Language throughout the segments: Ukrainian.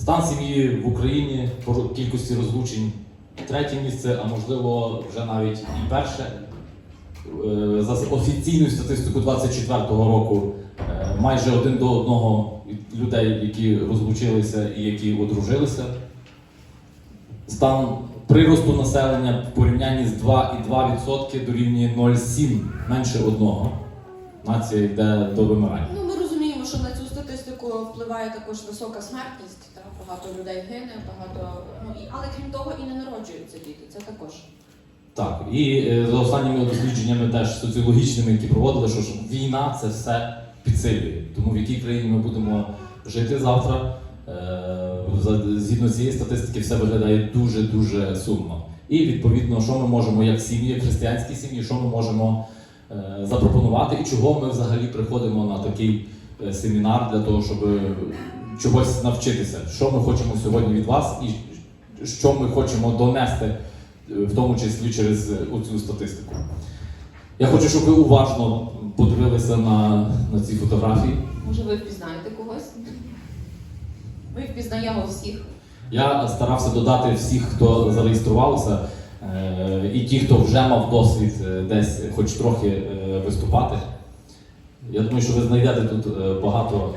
Стан сім'ї в Україні по кількості розлучень третє місце, а можливо вже навіть і перше. Е, За офіційною статистикою 24-го року е, майже один до одного людей, які розлучилися і які одружилися. Стан приросту населення в порівнянні з 2,2% дорівнює 0,7 менше одного. Нація йде до вимирання. Статистику впливає також висока смертність. Та? Багато людей гине, багато. Ну, і, але крім того, і не народжуються діти. Це також. Так, і е, за останніми дослідженнями теж соціологічними, які проводили, що ж війна це все підсилює. Тому в якій країні ми будемо жити завтра, е, згідно цієї статистики, все виглядає дуже дуже сумно. І відповідно, що ми можемо як сім'ї, християнські сім'ї, що ми можемо е, запропонувати, і чого ми взагалі приходимо на такий семінар для того, щоб е, чогось навчитися, що ми хочемо сьогодні від вас, і що ми хочемо донести е, в тому числі через е, оцю статистику. Я хочу, щоб ви уважно подивилися на, на ці фотографії. Може, ви впізнаєте когось? Ми впізнаємо всіх. Я старався додати всіх, хто зареєструвався, е, і ті, хто вже мав досвід е, десь хоч трохи е, виступати. Я думаю, що ви знайдете тут е, багато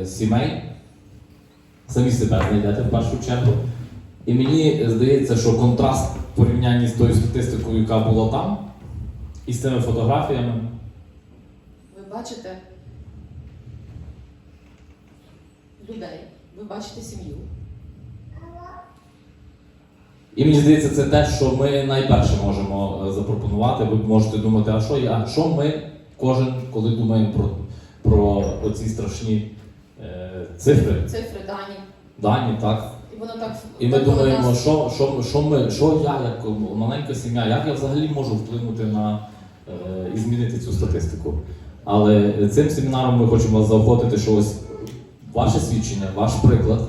е, сімей. Самі себе знайдете в першу чергу. І мені здається, що контраст в порівнянні з тою статистикою, яка була там, і з цими фотографіями, Ви бачите людей, ви бачите сім'ю. І мені здається, це те, що ми найперше можемо е, запропонувати. Ви можете думати, а що я, а що ми, кожен, коли думаємо про, про оці страшні е, цифри, Цифри, дані. дані, так. І воно так І ми так думаємо, нас- що, що, що, ми, що я, як маленька сім'я, як я взагалі можу вплинути на е, і змінити цю статистику. Але цим семінаром ми хочемо вас заохотити, що ось ваше свідчення, ваш приклад,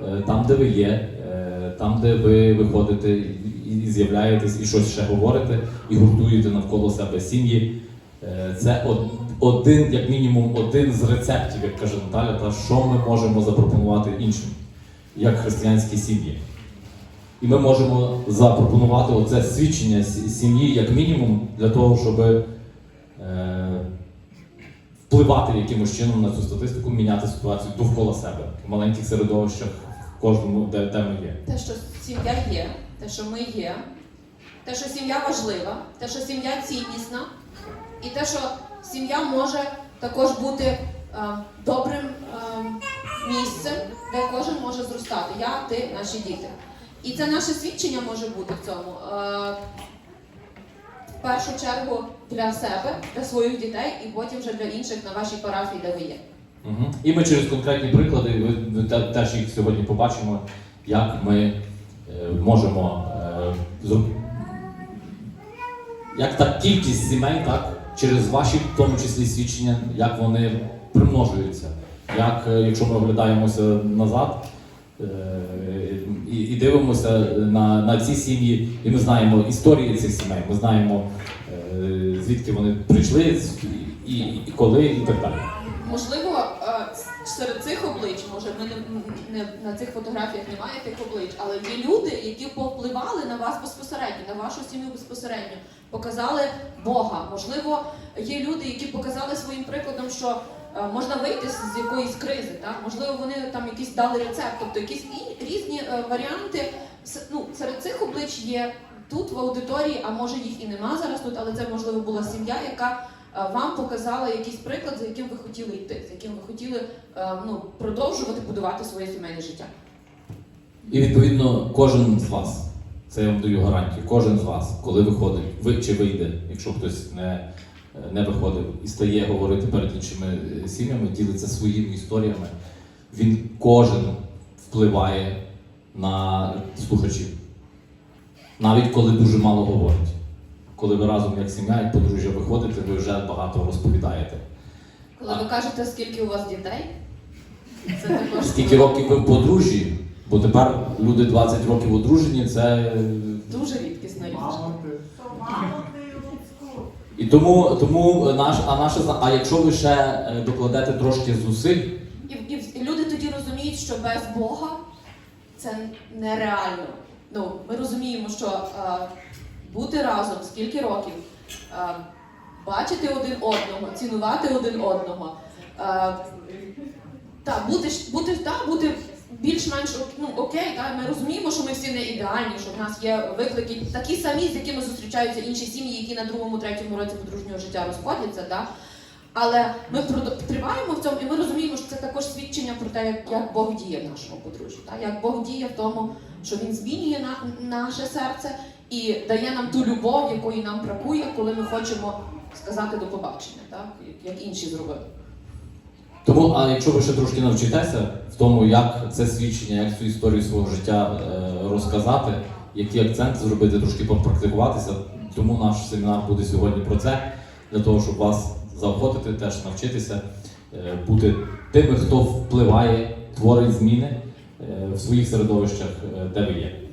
е, там, де ви є, е, там, де ви виходите і, і з'являєтесь, і щось ще говорите, і гуртуєте навколо себе сім'ї. Е, Це один, як мінімум, один з рецептів, як каже Наталя, та що ми можемо запропонувати іншим як християнські сім'ї. І ми можемо запропонувати оце свідчення сім'ї як мінімум для того, щоб е, впливати якимось чином на цю статистику, міняти ситуацію довкола себе в маленьких середовищах, в кожному, де, де ми є. Те, що сім'я є, те, що ми є, те, що сім'я важлива, те, що сім'я ціннісна, і те, що сім'я може також бути е, добрим е, місцем, де кожен може зростати. Я, ти, наші діти. І це наше свідчення може бути в цьому. Е, в першу чергу для себе, для своїх дітей, і потім вже для інших на вашій парафії, де ви є. Угу. І ми через конкретні приклади, ви, ви те- теж їх сьогодні побачимо, як ми е, можемо е, як та кількість сімей, так, через ваші, в тому числі, свідчення, як вони примножуються. Як, е, якщо ми оглядаємося назад е, і, і дивимося на, на ці сім'ї, і ми знаємо історії цих сімей, ми знаємо, е, звідки вони прийшли, і, і коли, і так далі. Можливо, серед цих облич, може, ми не, не на цих фотографіях немає тих облич, але є люди, які повпливали на вас безпосередньо, на вашу сім'ю безпосередньо, показали Бога. Можливо, є люди, які показали своїм прикладом, що е, можна вийти з якоїсь кризи. Так? Можливо, вони там якісь дали рецепт, тобто якісь і різні е, варіанти. Ну, серед цих облич є тут в аудиторії, а може їх і нема зараз тут, але це можливо була сім'я, яка вам показала якийсь приклад, за яким ви хотіли йти, за яким ви хотіли е, ну, продовжувати будувати своє сімейне життя. І відповідно кожен з вас, це я вам даю гарантію, кожен з вас, коли виходить, ви чи вийде, якщо хтось не, не виходив і стає говорити перед іншими е, сім'ями, ділиться своїми історіями, він кожен впливає на слухачів. Навіть коли дуже мало говорить. Коли ви разом як сім'я, як подружжя виходите, ви вже багато розповідаєте. Коли ви кажете, скільки у вас дітей, це також Скільки років ви в подружжі, бо тепер люди 20 років одружені, це е, дуже рідкісна річ. І тому, тому наш, а наше а якщо ви ще е, докладете трошки зусиль, І, і, і люди тоді розуміють, що без Бога це нереально. Ну, ми розуміємо, що е, бути разом скільки років, е, бачити один одного, цінувати один одного. Е, та, бути, бути, та, бути більш-менш ну, окей, та, ми розуміємо, що ми всі не ідеальні, що в нас є виклики такі самі, з якими зустрічаються інші сім'ї, які на другому, третьому році подружнього життя розходяться. Та. Але ми триваємо в цьому, і ми розуміємо, що це також свідчення про те, як, Бог діє в нашому подружжі, як Бог діє в тому, що Він змінює на, наше серце і дає нам ту любов, якої нам бракує, коли ми хочемо сказати до побачення, так? як, інші зробили. Тому, а якщо ви ще трошки навчитеся в тому, як це свідчення, як цю історію свого життя е, розказати, які акценти зробити, трошки попрактикуватися, тому наш семінар буде сьогодні про це, для того, щоб вас заохотити, теж навчитися е, бути тими, хто впливає, творить зміни е, в своїх середовищах, де ви є.